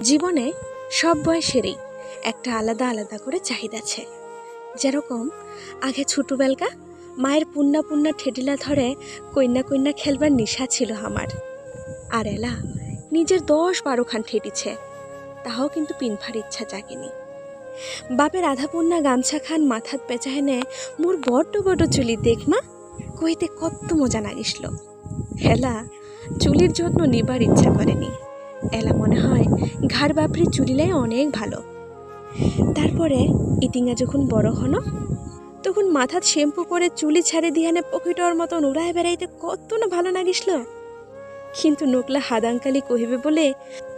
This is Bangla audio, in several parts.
জীবনে সব বয়সেরই একটা আলাদা আলাদা করে চাহিদা আছে। যেরকম আগে ছোটবেলকা মায়ের পুন্না পুন্না ঠেডিলা ধরে কন্যা কন্যা খেলবার নেশা ছিল আমার। আর এলা নিজের দশ বারো খান ঠেটিছে তাহাও কিন্তু পিনফার ইচ্ছা জাগেনি। বাপের আধা পুন্না গামছা খান মাথাত পেঁচা হেনে মোর বড্ড বড্ড চুলি দেখ মা, কইতে কত মজা লাগিসল হেলা চুলির যত্ন নিবার ইচ্ছা করেনি। এলা মনে হয় ঘাড় বাপড়ি চুলিলাই অনেক ভালো। তারপরে ইটিঙা যখন বড় হলো, তখন মাথাত শ্যাম্পু করে চুলি ছাড়ে দিহানে পকেটর মতন উড়ায় বেড়াইতে কত না ভালো লাগিসল। কিন্তু নোকলা হাদাঙ্কালি কহিবে বলে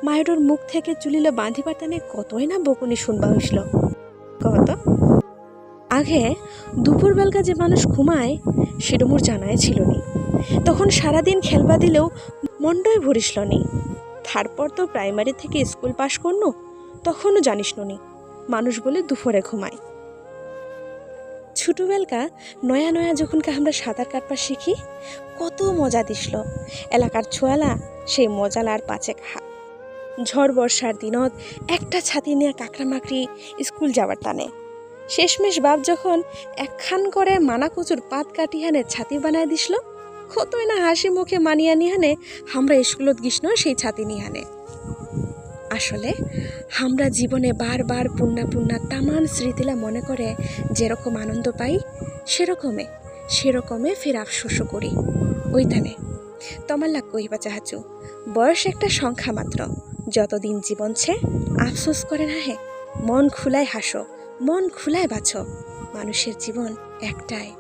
মায়ের মুখ থেকে চুলিল বাঁধি পাতানে কতই না বকুনি শুনবা হইসল। কত আগে দুপুরবেলকা যে মানুষ ঘুমায়, সেটা মোর জানাই ছিল নি। তখন সারাদিন খেলবা দিলেও মন্ডই ভরিসল নি। তারপর তো প্রাইমারি থেকে স্কুল পাশ করনো, তখনও জানিস নি মানুষ বলে দুপুরে ঘুমায়। ছোটবেলকা নয়া নয়া যখন কা আমরা সাঁতার কাটবার শিখি, কত মজা দিছিল এলাকার ছোয়ালা সেই মজালার পাচে খা ঝড় বর্ষার দিনত একটা ছাতি নিয়ে কাকড়া মাকড়ি স্কুল যাবার টানে। শেষমেশ বাপ যখন একখান করে মানা কচুর পাত কাটিহানে ছাতি বানায় দিছিল কতই না হাসি মুখে মানিয়া নিহানে আমরা স্কুলত গিস সেই ছাতি নিহানে। আসলে আমরা জীবনে বারবার পুন্না পুন্না তামান স্মৃতিলা মনে করে, যেরকম আনন্দ পাই, সেরকমে সেরকমে ফের আফসোসও করি। ওইখানে তোমার লাগ কহিবা চাহাচু, বয়স একটা সংখ্যা মাত্র, যতদিন জীবন ছে, আফসোস করে না হে মন খুলায় হাসো, মন খুলায় বাছো মানুষের জীবন একটাই।